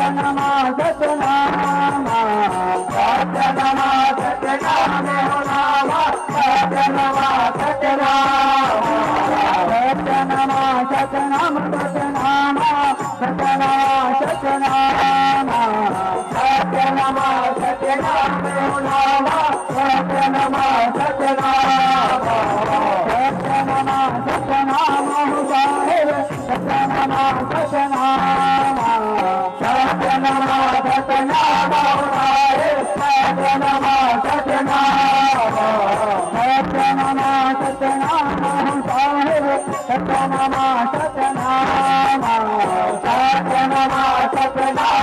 Satnama Satnama Satnam Satnam Satnam Satnam Satnam Satnam Satnam नाम सतनाम सतनाम सतनाम सतनाम साहेब सतनाम सतनाम सतनाम सतनाम साहेब सतनाम सतनाम सतनाम सतनाम சத்யநாமா சத்யநாமா சத்யநாமா சத்யநாமா